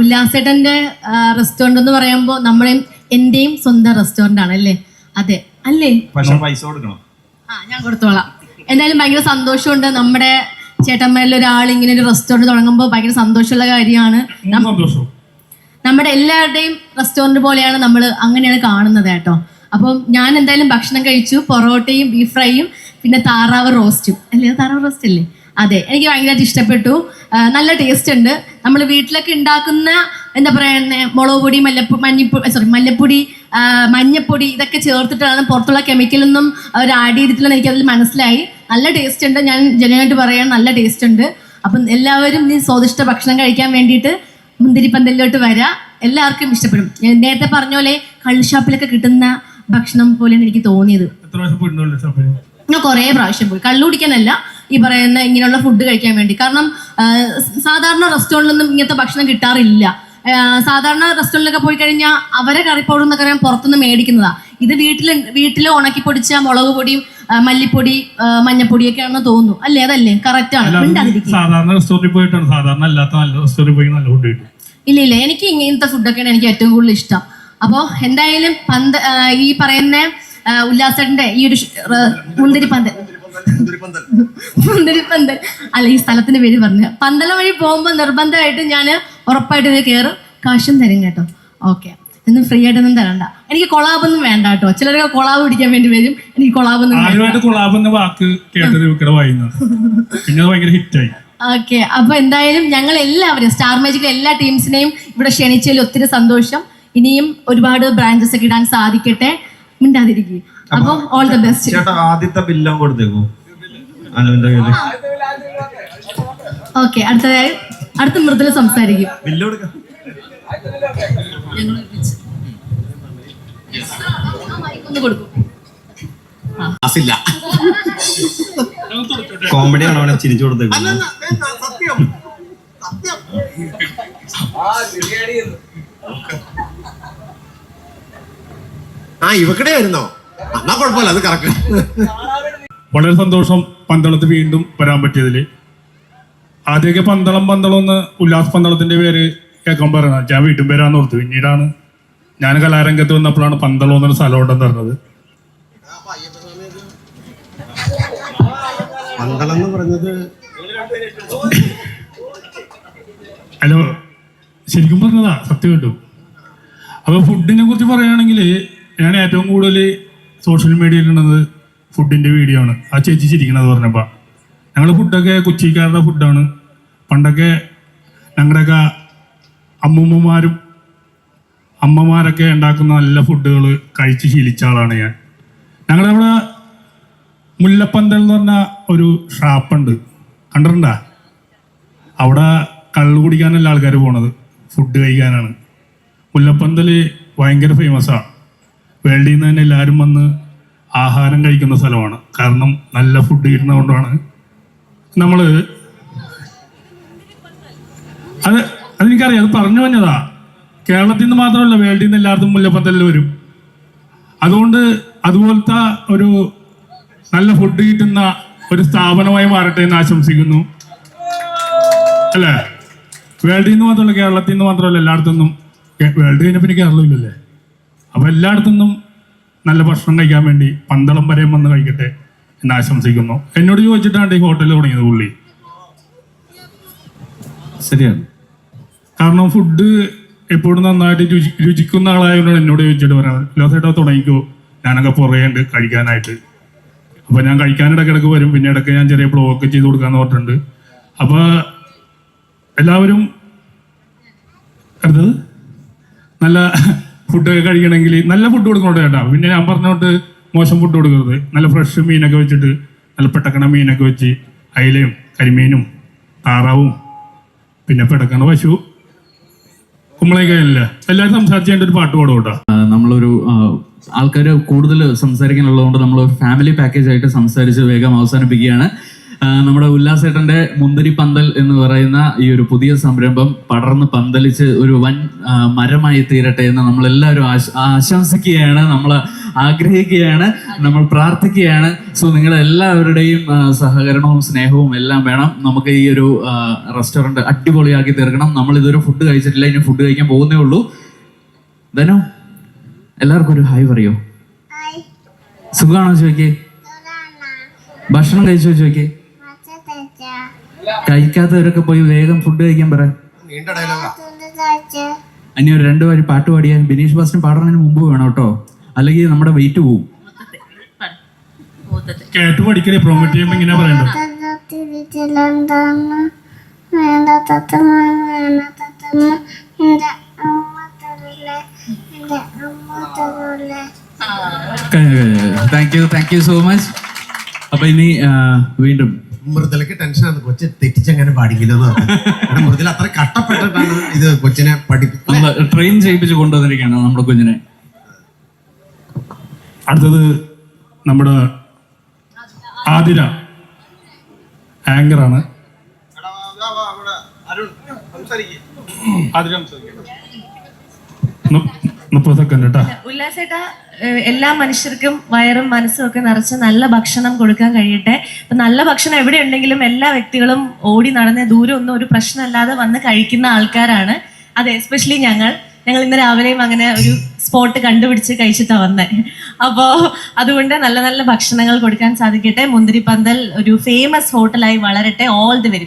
ഉല്ലാസേട്ടന്റെ restaurant എന്ന് പറയുമ്പോൾ നമ്മളെയും എന്റെയും സ്വന്തം റെസ്റ്റോറന്റ് ആണ് അല്ലേ? അതെ. അല്ലേ? പക്ഷെ പൈസ കൊടുക്കണം. ആ ഞാൻ കൊടുത്തോളാം. എന്തായാലും ഭയങ്കര സന്തോഷമുണ്ട്. നമ്മുടെ ചേട്ടന്മാരിൽ ഒരാൾ ഇങ്ങനെ ഒരു റെസ്റ്റോറന്റ് തുടങ്ങുമ്പോൾ ഭയങ്കര സന്തോഷമുള്ള കാര്യമാണ്. നമ്മുടെ എല്ലാവരുടെയും റെസ്റ്റോറന്റ് പോലെയാണ് നമ്മൾ അങ്ങനെയാണ് കാണുന്നത് കേട്ടോ. അപ്പം ഞാൻ എന്തായാലും ഭക്ഷണം കഴിച്ചു പൊറോട്ടയും ബീഫ് ഫ്രൈയും പിന്നെ താറാവ് റോസ്റ്റും അല്ലേ? താറാവ് റോസ്റ്റ് അല്ലേ? അതെ എനിക്ക് ഭയങ്കരമായിട്ട് ഇഷ്ടപ്പെട്ടു. നല്ല ടേസ്റ്റ് ഉണ്ട്. നമ്മൾ വീട്ടിലൊക്കെ ഉണ്ടാക്കുന്ന എന്താ പറയുക മുളക് പൊടി മല്ലപ്പു മഞ്ഞപ്പൊടി സോറി മല്ലപ്പൊടി മഞ്ഞപ്പൊടി ഇതൊക്കെ ചേർത്തിട്ടാണ് പുറത്തുള്ള കെമിക്കലൊന്നും അവർ ആഡ് ചെയ്തിട്ടില്ലെന്ന് എനിക്ക് അതിൽ മനസ്സിലായി. നല്ല ടേസ്റ്റ് ഉണ്ട്. ഞാൻ ജനുവായിട്ട് പറയാൻ നല്ല ടേസ്റ്റ് ഉണ്ട്. അപ്പം എല്ലാവരും ഈ സ്വാദിഷ്ട ഭക്ഷണം കഴിക്കാൻ വേണ്ടിയിട്ട് മുന്തിരിപ്പന്തലിലോട്ട് വരാം. എല്ലാവർക്കും ഇഷ്ടപ്പെടും. ഞാൻ നേരത്തെ പറഞ്ഞ പോലെ കള്ളുഷാപ്പിലൊക്കെ കിട്ടുന്ന ഭക്ഷണം പോലെയാണ് എനിക്ക് തോന്നിയത്. ഞാൻ കുറേ പ്രാവശ്യം പോയി. കള്ളു കുടിക്കാനല്ല ഈ പറയുന്ന ഇങ്ങനെയുള്ള ഫുഡ് കഴിക്കാൻ വേണ്ടി. കാരണം സാധാരണ റെസ്റ്റോറന്റിലൊന്നും ഇങ്ങനത്തെ ഭക്ഷണം കിട്ടാറില്ല. സാധാരണ റെസ്റ്റോറന്റിലൊക്കെ പോയി കഴിഞ്ഞാൽ അവരെ കറി പൗഡർ എന്നൊക്കെ പറയാൻ പുറത്തുനിന്ന് മേടിക്കുന്നതാ. ഇത് വീട്ടിൽ വീട്ടിൽ ഉണക്കി പൊടിച്ച മുളക് പൊടിയും മല്ലിപ്പൊടി മഞ്ഞപ്പൊടിയൊക്കെ ആണെന്ന് തോന്നുന്നു. അല്ലേ? അതല്ലേ? കറക്റ്റ് ആണ്. സാധാരണ റെസ്റ്റോറന്റിൽ പോയിട്ടാണ്. സാധാരണ അല്ലാത്ത നല്ല റെസ്റ്റോറന്റിൽ പോയി നല്ല ഫുഡ് കിട്ടും. ഇല്ല ഇല്ല. എനിക്ക് ഇങ്ങനത്തെ ഫുഡൊക്കെയാണ് എനിക്ക് ഏറ്റവും കൂടുതൽ ഇഷ്ടം. അപ്പോൾ എന്തായാലും പന്ത് ഈ പറയുന്ന ആ, ഉല്ലാസന്റെ ഈ ഒരു മുന്തിരി റ- മുന്തിരിപ്പന്തൽ. അല്ല ഈ സ്ഥലത്തിന്റെ പേര് പറഞ്ഞു. പന്തല വഴി പോകുമ്പോൾ നിർബന്ധമായിട്ട് ഞാൻ ഉറപ്പായിട്ട് ഇത് കയറും കാശും തരും കേട്ടോ. ഓക്കെ. ഒന്നും ഫ്രീ ആയിട്ടൊന്നും തരണ്ട. എനിക്ക് കൊളാബൊന്നും വേണ്ട കേട്ടോ. ചിലരൊക്കെ കൊളാബ് പിടിക്കാൻ വേണ്ടി വരും. എനിക്ക് കൊളാബൊന്നും വേണ്ട. ആദ്യമായിട്ട് കൊളാബ് എന്ന വാക്ക് കേട്ടത് ഇവിടെ വായിന്നത് പിന്നെ അത് ഭയങ്കര ഹിറ്റായി. ഓക്കെ. അപ്പൊ എന്തായാലും ഞങ്ങൾ എല്ലാവരും സ്റ്റാർ മാജിക്കിലെ എല്ലാ ടീംസിനെയും ഇവിടെ ക്ഷണിച്ചതിൽ ഒത്തിരി സന്തോഷം. ഇനിയും ഒരുപാട് ബ്രാഞ്ചസ് ഒക്കെ ഇടാൻ സാധിക്കട്ടെ. മിണ്ടാതിരിക്കും. അപ്പൊ ഓൾ ദ ബെസ്റ്റ് ചേട്ടാ ആദ്യത്തെ ബില്ലും കൊടുത്തേക്കോ? ഓക്കെ അടുത്തതായി അടുത്ത മൃദുല സംസാരിക്കും. കോമഡി ആണോ അവനെ ചിരിച്ചു കൊടുത്തേക്കുന്നത് ആ ഇവക്കടെ ആയിരുന്നോ? എന്നാ കുഴപ്പമില്ല അത് കറക്റ്റ് വളരെ സന്തോഷം. പന്തളത്ത് വീണ്ടും വരാൻ പറ്റിയതിൽ ആദ്യമൊക്കെ പന്തളം പന്തളം എന്ന് ഉല്ലാസ് പന്തളത്തിന്റെ പേര് കേൾക്കാൻ പറയുന്നത് ഞാൻ വീട്ടും പേരാന്ന് ഓർത്തു. പിന്നീടാണ് ഞാൻ കലാരംഗത്ത് വന്നപ്പോഴാണ് പന്തളം എന്നൊരു സ്ഥലം ഉണ്ടെന്ന് പറഞ്ഞത്. പന്തളം എന്ന് പറഞ്ഞത് ഹലോ ശരിക്കും പറഞ്ഞതാ സത്യം കേട്ടു. അപ്പോൾ ഫുഡിനെ കുറിച്ച് പറയുകയാണെങ്കിൽ ഞാൻ ഏറ്റവും കൂടുതൽ സോഷ്യൽ മീഡിയയിലുള്ളത് ഫുഡിന്റെ വീഡിയോ ആണ്. ആ ചേച്ചി ചിരിക്കണത് പറഞ്ഞപ്പോൾ ഞങ്ങൾ ഫുഡൊക്കെ കൊച്ചിക്കാരുടെ ഫുഡാണ് പണ്ടൊക്കെ ഞങ്ങളുടെയൊക്കെ അമ്മൂമ്മമാരും അമ്മമാരൊക്കെ ഉണ്ടാക്കുന്ന നല്ല ഫുഡുകൾ കഴിച്ച് ശീലിച്ച ആളാണ് ഞാൻ. അവിടെ മുല്ലപ്പന്തൽ എന്ന് പറഞ്ഞ ഒരു ഷാപ്പുണ്ട് കണ്ടിട്ടുണ്ടാ? അവിടെ കള്ളു കുടിക്കാനല്ല ആൾക്കാർ പോണത്. ഫുഡ് കഴിക്കാനാണ്. മുല്ലപ്പന്തൽ ഭയങ്കര ഫേമസാണ് വേൾഡിൽ നിന്ന് തന്നെ എല്ലാവരും വന്ന് ആഹാരം കഴിക്കുന്ന സ്ഥലമാണ്. കാരണം നല്ല ഫുഡ് കിട്ടുന്നതുകൊണ്ടാണ്. നമ്മൾ അത് അതെനിക്കറിയാം. അത് പറഞ്ഞു വന്നതാ. കേരളത്തിൽ നിന്ന് മാത്രമല്ല വേൾഡിൽ നിന്ന് എല്ലായിടത്തും മുല്ലപ്പന്തലിൽ വരും. അതുകൊണ്ട് അതുപോലത്തെ ഒരു നല്ല ഫുഡ് കിട്ടുന്ന ഒരു സ്ഥാപനമായി മാറട്ടെ എന്ന് ആശംസിക്കുന്നു. അല്ലേ? വേൾഡിൽ നിന്ന് മാത്രമല്ല കേരളത്തിൽ നിന്ന് മാത്രമല്ല എല്ലായിടത്തുനിന്നും വേൾഡ് കഴിഞ്ഞപ്പോൾ പിന്നെ കേരളം ഇല്ലല്ലേ? അപ്പൊ എല്ലായിടത്തുനിന്നും നല്ല ഭക്ഷണം കഴിക്കാൻ വേണ്ടി പന്തളം വരെ വന്ന് കഴിക്കട്ടെ എന്ന് ആശംസിക്കുന്നു. എന്നോട് ചോദിച്ചിട്ടാണ് ഈ ഹോട്ടൽ തുടങ്ങിയത് പുള്ളി. ശരിയാണ്. കാരണം ഫുഡ് എപ്പോഴും നന്നായിട്ട് രുചി രുചിക്കുന്ന ആളായതുകൊണ്ടാണ് എന്നോട് ചോദിച്ചിട്ട് പറയുന്നത്. ലോസേട്ടോ തുടങ്ങിക്കോ. ഞാനൊക്കെ പുറകെയുണ്ട് കഴിക്കാനായിട്ട്. അപ്പൊ ഞാൻ കഴിക്കാൻ ഇടയ്ക്കിടയ്ക്ക് വരും. പിന്നെ ഇടയ്ക്ക് ഞാൻ ചെറിയ ബ്ലോഗ് ചെയ്ത് കൊടുക്കാന്ന് പറഞ്ഞിട്ടുണ്ട്. അപ്പൊ എല്ലാവരും അടുത്തത് നല്ല ഫുഡൊക്കെ കഴിക്കണമെങ്കിൽ നല്ല ഫുഡ് കൊടുക്കണോട്ടെ ചേട്ടാ. പിന്നെ ഞാൻ പറഞ്ഞോട്ട് മോശം ഫുഡ് കൊടുക്കരുത്. നല്ല ഫ്രഷ് മീനൊക്കെ വെച്ചിട്ട് നല്ല പെട്ടക്കണ മീനൊക്കെ വെച്ച് അയിലയും കരിമീനും താറാവും പിന്നെ പെടക്കണ പശു. കുമ്പളേക്കല്ലേ എല്ലാവരും സംസാരിച്ചതിന്റെ ഒരു പാട്ട് പാടും കേട്ടോ? നമ്മളൊരു ആൾക്കാർ കൂടുതൽ സംസാരിക്കാനുള്ളതുകൊണ്ട് നമ്മൾ ഫാമിലി പാക്കേജ് ആയിട്ട് സംസാരിച്ച് വേഗം അവസാനിപ്പിക്കുകയാണ്. നമ്മുടെ ഉല്ലാസേട്ടന്റെ മുന്തിരി പന്തൽ എന്ന് പറയുന്ന ഈ ഒരു പുതിയ സംരംഭം പടർന്ന് പന്തലിച്ച് ഒരു വൻ മരമായി തീരട്ടെ എന്ന് നമ്മൾ എല്ലാവരും ആശംസിക്കുകയാണ് നമ്മൾ ആഗ്രഹിക്കുകയാണ് നമ്മൾ പ്രാർത്ഥിക്കുകയാണ്. സോ നിങ്ങളുടെ എല്ലാവരുടെയും സഹകരണവും സ്നേഹവും എല്ലാം വേണം. നമുക്ക് ഈ ഒരു റെസ്റ്റോറന്റ് അടിപൊളിയാക്കി തീർക്കണം. നമ്മൾ ഇതൊരു ഫുഡ് കഴിച്ചിട്ടില്ല ഇനി ഫുഡ് കഴിക്കാൻ പോകുന്നേ ഉള്ളൂ. ധനു എല്ലാവർക്കും ഒരു ഹായ് പറയോ. സുഖമാണോ ചോദിക്കേ? ഭക്ഷണം കഴിച്ചോ ചോദിക്കേ? കഴിക്കാത്തവരൊക്കെ പോയി വേഗം ഫുഡ് കഴിക്കാൻ പറ. ഇനി ഒരു രണ്ടു പേര് പാട്ട് പാടിയാൽ ബിനീഷ് ബാസ്റ്റിന് പാടുന്നതിന് മുമ്പ് വേണം കേട്ടോ. അല്ലെങ്കിൽ നമ്മുടെ വെയിറ്റ് പോവും. കേട്ട് പഠിക്കലേ പ്രൊമോട്ട് ചെയ്യുമ്പോൾ ഇങ്ങനെ പറയണ്ടോ? Thank you thank you so much അപ്പൊ ഇനി വീണ്ടും. മൃദുലക്ക് ടെൻഷനാണ് കൊച്ചു തെറ്റിച്ചെങ്ങനെ പാടിക്കില്ലെന്ന് പറഞ്ഞു. മൃദുല അത്ര കഷ്ടപ്പെട്ടിട്ടാണ് ഇത് കൊച്ചിനെ പഠിപ്പിക്കുന്നത് ട്രെയിൻ ചെയ്യിപ്പിച്ച് കൊണ്ടുവന്നിരിക്കുകയാണ് നമ്മുടെ കുഞ്ഞിനെ. അടുത്തത് നമ്മുടെ ആതിര. ആങ്കറാണ്. ആതിര മുപ്പത് ഉല്ലാസേട്ടാ എല്ലാ മനുഷ്യർക്കും വയറും മനസ്സും ഒക്കെ നിറച്ച് നല്ല ഭക്ഷണം കൊടുക്കാൻ കഴിയട്ടെ. നല്ല ഭക്ഷണം എവിടെ ഉണ്ടെങ്കിലും എല്ലാ വ്യക്തികളും ഓടി നടന്ന് ദൂരം ഒന്നും ഒരു പ്രശ്നമല്ലാതെ വന്ന് കഴിക്കുന്ന ആൾക്കാരാണ്. അതെ എസ്പെഷ്യലി ഞങ്ങൾ. ഞങ്ങൾ ഇന്ന് രാവിലെയും അങ്ങനെ ഒരു സ്പോട്ട് കണ്ടുപിടിച്ച് കഴിച്ചിട്ടാണ് വന്നത് അപ്പോൾ അതുകൊണ്ട് നല്ല നല്ല ഭക്ഷണങ്ങൾ കൊടുക്കാൻ സാധിക്കട്ടെ. മുന്തിരിപ്പന്തൽ ഒരു ഫേമസ് ഹോട്ടലായി വളരട്ടെ. All the very